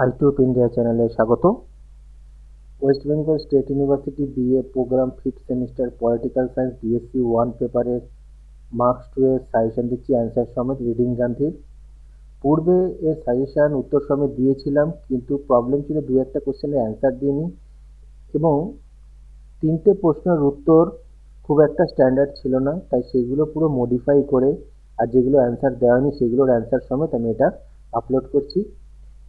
আইটিউব India চ্যানেলে স্বাগত। West Bengal state university BA programme fifth semester political science BSc one পেপারের marks two এর suggestion দিচ্ছি, answer সমেত রিডিং গান্ধীর পূর্বে এর সাজেশান উত্তর সমেত দিয়েছিলাম, কিন্তু প্রবলেম ছিল দু একটা কোশ্চেনের অ্যান্সার দিইনি এবং তিনটে প্রশ্নের উত্তর খুব একটা স্ট্যান্ডার্ড ছিল না, তাই সেগুলো পুরো মডিফাই করে আর যেগুলো অ্যান্সার দেওয়া হয়নি সেগুলোর অ্যান্সার সমেত আমি এটা আপলোড করছি।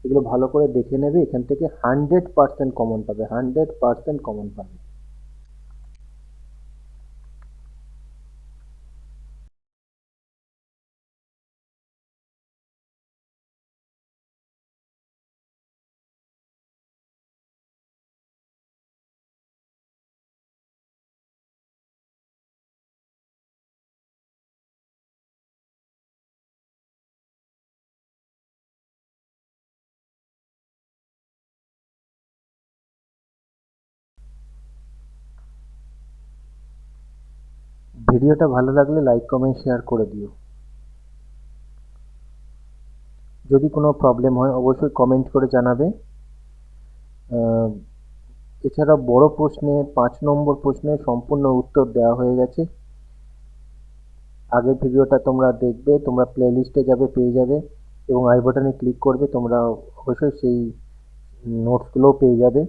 এগুলো ভালো করে দেখে নেবে, এখান থেকে হান্ড্রেড পার্সেন্ট কমন পাবে হান্ড্রেড পার্সেন্ট কমন পাবে। ভিডিওটা ভালো লাগলে লাইক কমেন্ট শেয়ার করে দিও। যদি কোনো প্রবলেম হয়, অবশ্যই কমেন্ট করে জানাবে। এছাড়া বড় প্রশ্নে, পাঁচ নম্বর প্রশ্নের সম্পূর্ণ উত্তর দেওয়া হয়ে গেছে। আগের ভিডিওটা তোমরা দেখবে, তোমরা প্লে লিস্টে যাবে, পেয়ে যাবে এবং আই বাটনে ক্লিক করবে, তোমরা অবশ্যই সেই নোটসগুলোও পেয়ে যাবে।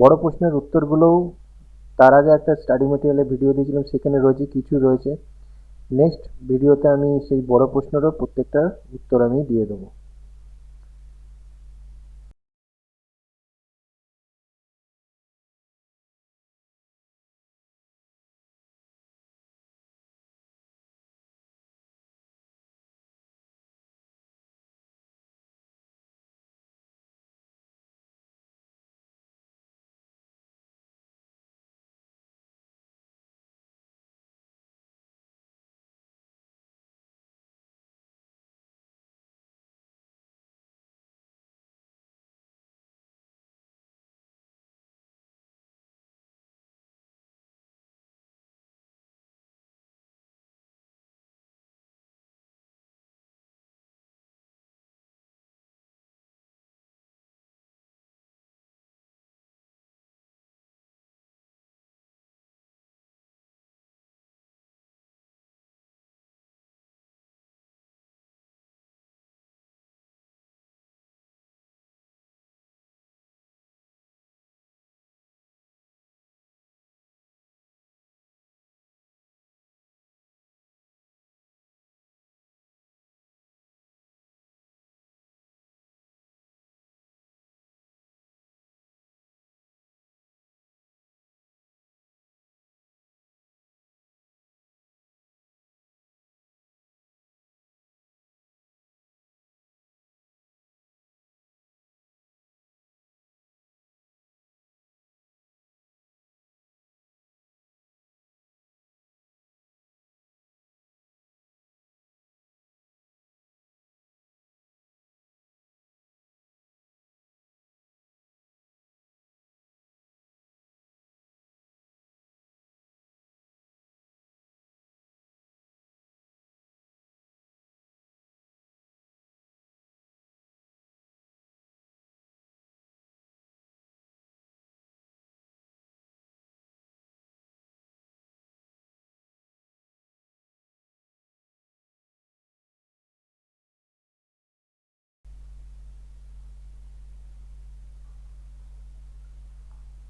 বড় প্রশ্নের উত্তরগুলোও তার আগে একটা স্টাডি মেটেরিয়ালের ভিডিও দিয়েছিলাম, সেখানে রয়েছে, কিছু রয়েছে। নেক্সট ভিডিওতে আমি সেই বড় প্রশ্নেরও প্রত্যেকটার উত্তর আমি দিয়ে দেবো।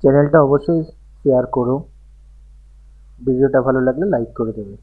চ্যানেলটা অবশ্যই শেয়ার করো। ভিডিওটা ভালো লাগলে লাইক করে দেবে।